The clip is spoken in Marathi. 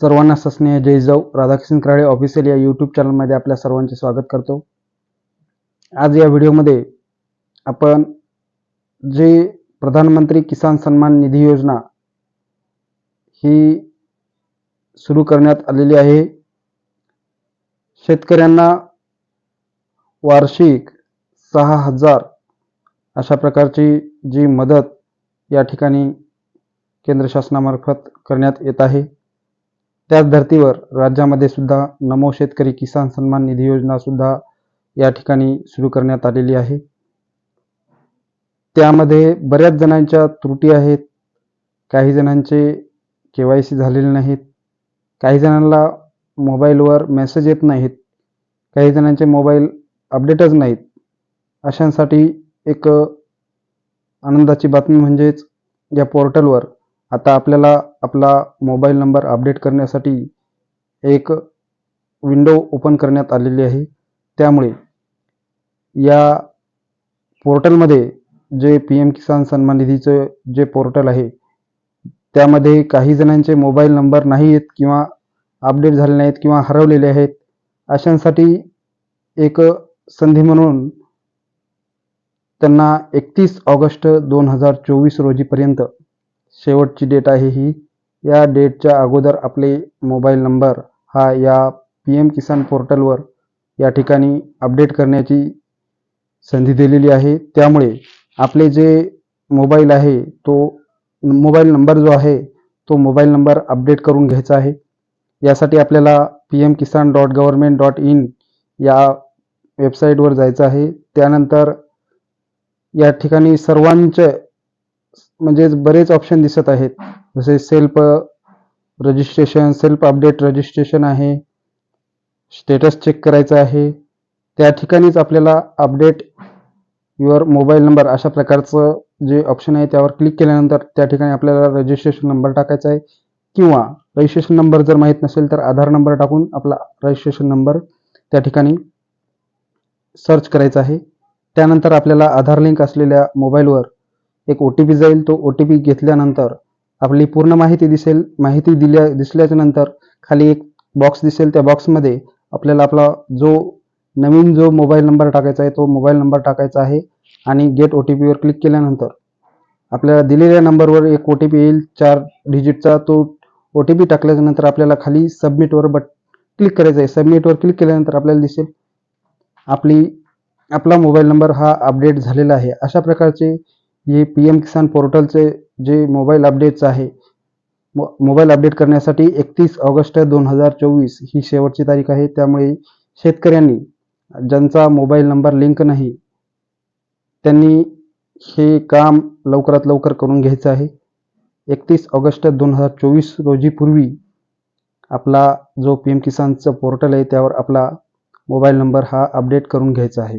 सर्वांना सस्नेह जय जाऊ. राधाकृष्ण कराळे ऑफिशियल या यूट्यूब चॅनलमध्ये आपल्या सर्वांचे स्वागत करतो. आज या व्हिडिओमध्ये आपण जे प्रधानमंत्री किसान सन्मान निधी योजना ही सुरू करण्यात आलेली आहे शेतकऱ्यांना वार्षिक सहा हजार अशा प्रकारची जी मदत या ठिकाणी केंद्र शासनामार्फत करण्यात येत आहे. त्याच धर्तीवर राज्यामध्ये सुद्धा नमो शेतकरी किसान सन्मान निधी योजना सुद्धा या ठिकाणी सुरू करण्यात आलेली आहे. त्यामध्ये बऱ्याच जणांच्या त्रुटी आहेत. काही जणांचे के वाय सी झालेले नाहीत. काही जणांना मोबाईलवर मेसेज येत नाहीत. काही जणांचे मोबाईल अपडेटच नाहीत. अशांसाठी एक आनंदाची बातमी म्हणजेच या पोर्टलवर आता आपल्याला आपला मोबाईल नंबर अपडेट करण्यासाठी एक विंडो ओपन करण्यात आलेली आहे. त्यामुळे या पोर्टलमध्ये जे पी एम किसान सन्मान निधीचं जे पोर्टल आहे त्यामध्ये काही जणांचे मोबाईल नंबर नाही आहेत किंवा अपडेट झाले नाहीत किंवा हरवलेले आहेत अशांसाठी एक संधी म्हणून त्यांना एकतीस ऑगस्ट दोन हजार चोवीस रोजीपर्यंत शेवटची डेट आहे ही. या डेटच्या अगोदर आपले मोबाईल नंबर हा या पी एम किसान पोर्टलवर या ठिकाणी अपडेट करण्याची संधी दिलेली आहे. त्यामुळे आपले जे मोबाईल आहे तो मोबाईल नंबर जो आहे तो मोबाईल नंबर अपडेट करून घ्यायचा आहे. यासाठी आपल्याला P M Kisan dot government dot in या वेबसाईटवर जायचं आहे. त्यानंतर या ठिकाणी सर्वांचे म्हणजेच बरेच ऑप्शन दिसत आहेत. जसे self registration self update registration आहे. स्टेटस चेक करायचं आहे. त्या ठिकाणीच आपल्याला अपडेट युअर मोबाईल नंबर अशा प्रकारचं जे ऑप्शन आहे त्यावर क्लिक केल्यानंतर त्या ठिकाणी आपल्याला रजिस्ट्रेशन नंबर टाकायचा आहे. किंवा रजिस्ट्रेशन नंबर जर माहीत नसेल तर आधार नंबर टाकून आपला रजिस्ट्रेशन नंबर त्या ठिकाणी सर्च करायचा आहे. त्यानंतर आपल्याला आधार लिंक असलेल्या मोबाईलवर एक ओ टी पी जाईल. तो ओ टी पी घेतल्यानंतर आपली पूर्ण माहिती दिसेल. माहिती दिल्या दिसल्याच्या नंतर खाली एक बॉक्स दिसेल. त्या बॉक्समध्ये आपल्याला आपला जो नवीन जो मोबाईल नंबर टाकायचा आहे तो मोबाईल नंबर टाकायचा आहे. आणि गेट ओ टी पीवर क्लिक केल्यानंतर आपल्याला दिलेल्या नंबरवर एक ओ टी पी येईल. चार डिजिटचा तो ओ टी पी टाकल्यानंतर आपल्याला खाली सबमिटवर बट क्लिक करायचं आहे. सबमिटवर क्लिक केल्यानंतर आपल्याला दिसेल. आपली आपला मोबाईल नंबर हा अपडेट झालेला आहे. अशा प्रकारचे हे पी एम किसान पोर्टलचे जे मोबाईल अपडेट्स आहे मो मोबाईल अपडेट करण्यासाठी एकतीस ऑगस्ट दोन हजार चोवीस ही शेवटची तारीख आहे. त्यामुळे शेतकऱ्यांनी ज्यांचा मोबाईल नंबर लिंक नाही त्यांनी हे काम लवकरात लवकर करून घ्यायचं आहे. एकतीस ऑगस्ट दोन हजार चोवीस रोजीपूर्वी आपला जो पी एम किसानचं पोर्टल आहे त्यावर आपला मोबाईल नंबर हा अपडेट करून घ्यायचा आहे.